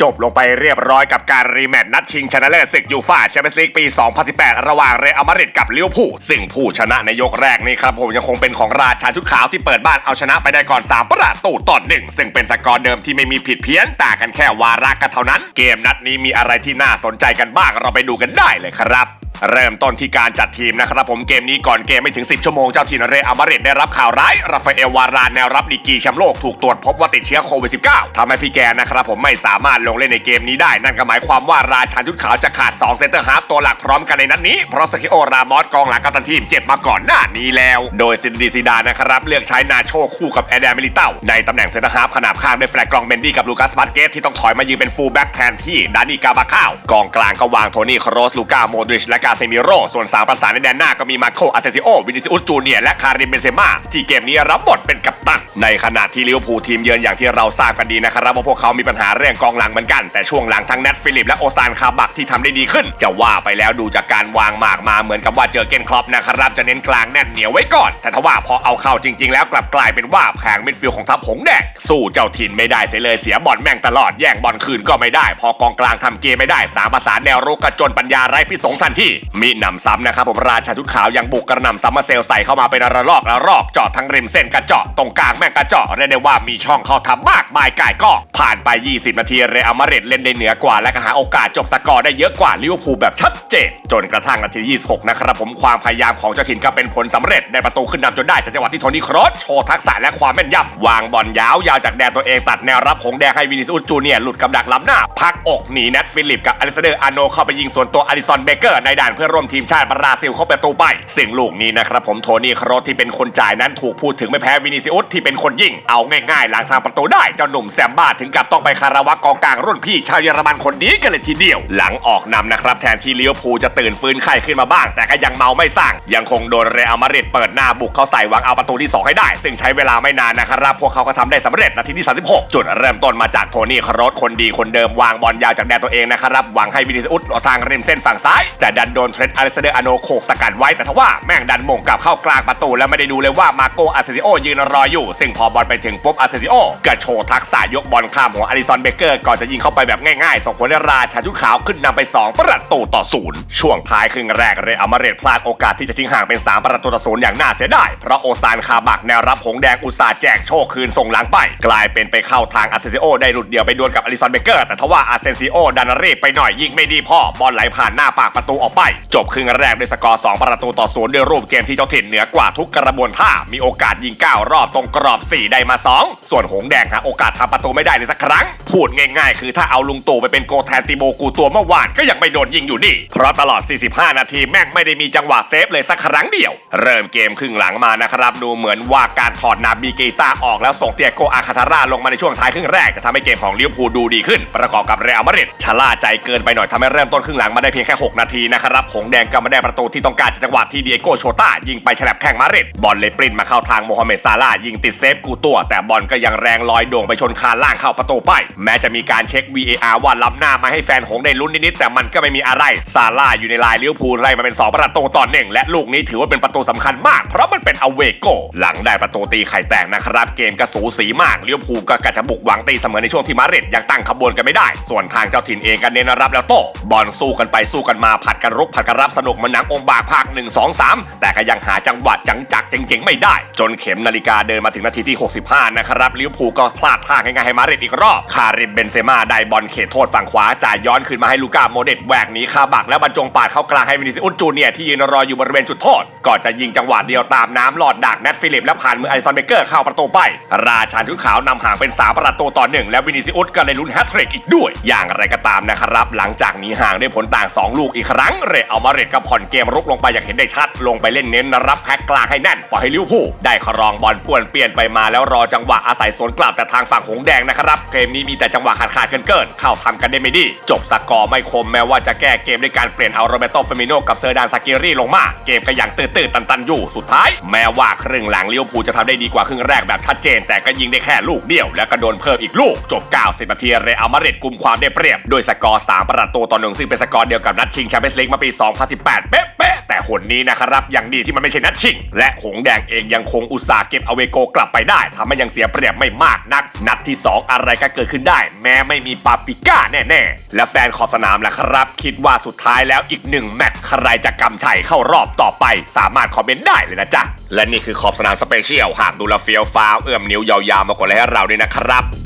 จบลงไปเรียบร้อยกับการรีแมตช์นัดชิงชนะเลิศศึกยูฟ่าแชมเปี้ยนส์ลีกปี 2018 ระหว่างเรอัลมาดริดกับลิเวอร์พูลซึ่งผู้ชนะในยกแรกนี้ครับผมยังคงเป็นของราชาชุดขาวที่เปิดบ้านเอาชนะไปได้ก่อน 3 ประตูต่อหนึ่งซึ่งเป็นสกอร์เดิมที่ไม่มีผิดเพี้ยนต่างกันแค่วาระกันเท่านั้น เกมนัดนี้มีอะไรที่น่าสนใจกันบ้างเราไปดูกันได้เลยครับ เริ่มต้นที่การจัดทีมนะครับผมเกมนี้ก่อนเกมไม่ถึง 10 ชั่วโมงเจ้าถิ่นเรอัลมาดริดได้รับข่าวร้าย ราฟาเอลวารานแนวรับดีกีแชมป์โลกถูกตรวจพบว่าติดเชื้อโควิด -19 ทำให้พี่แกนะครับผมไม่สามารถลงเล่นในเกมนี้ได้ นั่นก็หมายความว่าราชันชุดขาวจะขาด 2 เซนเตอร์ฮาร์ฟตัวหลักพร้อมกันในนัดนี้ เพราะสกิโอรามอสกองหลังกัปตันทีมเจ็บมาก่อนหน้านี้แล้ว โดยซินดีซีดานะครับเลือกใช้นาโชคู่กับแอดเดมิลิเต้าในตำแหน่งเซนเตอร์ฮาร์ฟขนาบข้างด้วยแฟลกกองเบนดี้กับลูคัสมาร์เกสที่ต้องถอยมายืนเป็นฟูลแบ็กแทนที่ดานิกาบาข้าวกองกลางก็วางโทนี่ครอสลูก้าโมดริชและกาเซมิโร่ส่วนสามประสานในแดนหน้าก็มีมาโคอาเซซิโอวินิซิอุสจูเนียและคาริมเบนเซม่าที่เกมนี้รับบทเป็นกัป ตัน ในขณะที่ลิเวอร์พูลทีมเยือนอย่างที่เราทราบกันดีนะครับว่าพวกเขามีปัญหาเรื่องกองหลังเหมือนกัน แต่ช่วงหลังทั้งแนทฟิลิปและโอซานคาบักที่ทำได้ดีขึ้น จะว่าไปแล้วดูจากการวางหมากมาเหมือนกับว่าเจอเกนครอปนะครับจะเน้นกลางแน่นเหนียวไว้ก่อน แต่ถ้าว่าพอเอาเข้าจริง ๆ แล้วกลับกลายเป็นว่าแผงมิดฟิลด์ของทัพหงแดงสู้เจ้าถิ่นไม่ได้เสียเลยเสียบอลแม่งตลอดแย่งบอลคืนก็ไม่ได้ พอกองกลางทำเกมไม่ได้สามประสานแนวรุกกระจนปัญญาไร้พิสงทันทีมีหนำซ้ำนะครับผมราชาชุดขาวยังบุกกระหน่ำซัมเมอร์เซลใส่เข้ามาเป็นระลอกระลอกเจาะทั้งริมเส้นกระเจาะตรงกลางแม่งกระเจาะเรียกได้ว่ามีช่องเข้าทำมากมายก่ายก็ผ่านไป 20 นาทีเรอัลมาดริดเล่นได้เหนือกว่า และก็หาโอกาสจบสกอร์ได้เยอะกว่าลิเวอร์พูลแบบชัดเจนจนกระทั่งนาที 26 นะครับผมความพยายามของเจ้าถิ่นก็เป็นผลสำเร็จได้ประตูขึ้นนำจนได้จากจังหวะที่โทนี่ครอสโชว์ทักษะและความแม่นยำวางบอลยาวยาวจากแดนตัวเองตัดแนวรับหงแดงให้วินิสอุสจูเนียหลุดกับดักล้ำหน้า พักอกหนีแนทฟิลิปกับอลิซาเดอร์อาโนเข้าไปยิงส่วนตัวอลิซอนเบเกอร์ในด่านเพื่อร่วมทีมชาติบราซิลเข้าประตูไปซึ่งลูกนี้นะครับผมโทนี่ครอสที่เป็นคนจ่ายนั้นถูกพูดถึงไม่แพ้วินิซิอุสที่เป็นคนยิ่งเอาง่ายๆหลังทางประตูได้เจ้าหนุ่มแซมบ้าถึงกับต้องไปคารวะกองกลางรุ่นพี่ชาวเยอรมันคนนี้กันเลยทีเดียว หลังออกนำนะครับแทนที่เลิเวพูจะตื่นฟื้นไข้ขึ้นมาบ้าง แต่ก็ยังเมาไม่สั่งยังคงโดนเรอัลมาดริดเปิดหน้าบุกเข้าใส่หวังเอาประตูที่ 2 ให้ได้ ซึ่งใช้เวลาไม่นานนะครับพวกเขาก็ทำได้สำเร็จนาทีที่ 36 จุดเริ่มต้นมาจากโทนี่คารอสคนดีคนเดิมวางบอลยาวจากแดนตัวเองนะครับหวังให้วินิสอุสออกทางริมเส้นฝั่งซ้าย แต่ดันโดนเทรนต์อเลสเดอร์อโนโขกสกัดไว้แต่ทว่าแม่งดันมงกลับเข้ากลางประตูแล้วไม่ได้ดูเลยว่ามาโกอาเซซิโอยืนรออยู่ ซึ่งพอบอลไปถึงปุ๊บอาเซซิโอกระโชว์ทักษะยกบอลข้ามหัวอลิซอนเบเกอร์ก่อนจะยิงเข้าไปแบบง่ายๆส่งผลให้ราชาชุดขาวขึ้นนำไป 2 ประตูต่อศูนย์ช่วงท้ายครึ่งแรกเรอัลมาดริดพลาดโอกาสที่จะทิ้งห่างเป็น 3 ประตูต่อศูนย์อย่างน่าเสียดายเพราะโอซานคาบักแนวรับหงแดงอุตสาห์แจกโชคคืนส่งหลังไป กลายเป็นไปเข้าทางอาเซซิโอได้หลุดเดียวไปดวลกับอลิซอนเบเกอร์แต่ทว่าอาเซซิโอดันรีบไปหน่อยยิงไม่ดีพอบอลไหลผ่านหน้าปากประตูออกไป จบครึ่งแรกด้วยสกอร์2ประตูต่อศูนย์ด้วยรูปเกมที่เจ้าถิ่นเหนือกว่าทุกกระบวนท่ามีโอกาสยิง9รอบตรงกรอบ 4 ได้มา 2 ส่วนหงแดงหาโอกาสทำประตูไม่ได้เลยสักครั้ง พูดง่ายๆ คือถ้าเอาลุงตู่ไปเป็นโกแทนติโบกูตัวเมื่อวานก็ยังไม่โดนยิงอยู่นี่เพราะตลอด 45 นาทีแม่งไม่ได้มีจังหวะเซฟเลยสักครั้งเดียว เริ่มเกมครึ่งหลังมานะครับ ดูเหมือนว่าการถอดนาบีเกตาออกแล้วส่งเตียโกอาคาทาร่าลงมาในช่วงท้ายครึ่งแรกจะทำให้เกมของลิเวอร์พูลดูดีขึ้น ประกอบกับเรอัลมาดริดชะล่าใจเกินไปหน่อยทำให้เริ่มต้นครึ่งหลังมาได้เพียงแค่ 6 นาทีนะครับหงแดงก็มาได้ประตูที่ต้องการจากจังหวะที่เดียโกโชต้ายิงไปฉลับแข้งมาดริดบอลเลยปรินมาเข้าทางโมฮัมเหม็ดซาลายิงติดเซฟกูตัว แต่บอลก็ยังแรงลอยโด่งไปชนคานล่างเข้าประตูไป แม้จะมีการเช็ค VAR ว่าล้ำหน้ามาให้แฟนหงได้ลุ้นนิดๆแต่มันก็ไม่มีอะไรซาลาห์อยู่ในลายเลิเวพูไล่มาเป็น 2 ประตูต่อหนึ่งและลูกนี้ถือว่าเป็นประตูสำคัญมาก เพราะมันเป็นอเวโกหลังได้ประตูตีไข่แตกนะครับเกมก็สูสีมากเลิเวพูก็กระจะบุกหวังตีเสมอในช่วงที่มาดริดยังตั้งขบวนกันไม่ได้ ส่วนทางเจ้าถิ่นเองก็เน้นรับแล้วโต้บอลสู้กันไปสู้กันมาผัดกันรุกผัดกันรับสนุกมันหนังองค์บากภาค1 2 3 แต่ก็ยังหาจังหวะจังจักเจ๋งๆไม่ได้ จนเข็มนาฬิกาเดินมาถึงนาทีที่ 65 นะครับลิเวอร์พูลก็พลาดท่าง่ายๆให้มาดริดอีกรอบคาริมเบนเซม่าได้บอลเขตโทษฝั่งขวาจ่ายย้อนคืนมาให้ลูก้าโมเดตแหวกหนีคาบักแล้วบรรจงปาดเข้ากลางให้วินิซิอุสจูเนียที่ยืนรออยู่บริเวณจุดโทษก่อนจะยิงจังหวะเดียวตามน้ำหลอดดักแนทฟิลิปและผ่านมืออซอนเบเกอร์เข้าประตูไป ราชันชุดขาวนำห่างเป็น3ประตูต่อหนึ่งและวินิซิอุสก็เลยลุ้นแฮตทริกอีกด้วย อย่างไรก็ตามนะครับ หลังจากหนี้ห่างด้วยผลต่าง 2 ลูกอีกครั้ง เรอัลมาดริดก็ผ่อนเกมรุกลงไปอย่างเห็นได้ชัด ลงไปเล่นเน้นรับแพ็กกลางให้แน่นปล่อยให้ลิวพูได้ครองบอลป่วนเปลี่ยนไปมาแล้วรอจังหวะอาศัยสวนกลับแต่ทางฝั่งหงแดงนะครับเกมนี้มีแต่จังหวะขาดขาดเกินเกินเข้าทำกันได้ไม่ดี จบสกอร์ไม่คมแม้ว่าจะแก้เกมด้วยการเปลี่ยนเอาโรเบโตเฟมิโนกับเซอร์ดานซากิรีลงมา เกมก็ยังตื่นตื่นตันตันๆอยู่สุดท้าย แม้ว่าครึ่งหลังลิเวอร์พูลจะทำได้ดีกว่าครึ่งแรกแบบชัดเจน แต่ก็ยิงได้แค่ลูกเดียว แล้วก็โดนเพิ่มอีกลูกจบ 90นาทีเรอัลมาดริดกุมความได้เปรียบด้วยสกอร์3ประตูต่อหนึ่งซึ่งเป็นสกอร์เดียวกับนัดชิงแชมเปี้ยนส์ลีกมาปี 2018 เป๊ะ หนนี้นะครับยังดีที่มันไม่ใช่นัดชิง และหงแดงเองยังคงอุตส่าห์เก็บอเวโกกลับไปได้ทำให้ยังเสียเปรียบไม่มากนัก นัดที่ 2 อะไรก็เกิดขึ้นได้ แม้ไม่มีปาปิก้าแน่ๆ และแฟนขอบสนามล่ะครับ คิดว่าสุดท้ายแล้วอีกหนึ่งแมตช์ใครจะกำชัยเข้ารอบต่อไป สามารถคอมเมนต์ได้เลยนะจ๊ะและนี่คือขอบสนามสเปเชียลหากดูแลเฟียวฟ้าวเอื้อมนิ้วยาวๆมากดไลค์ให้เราด้วยนะครับ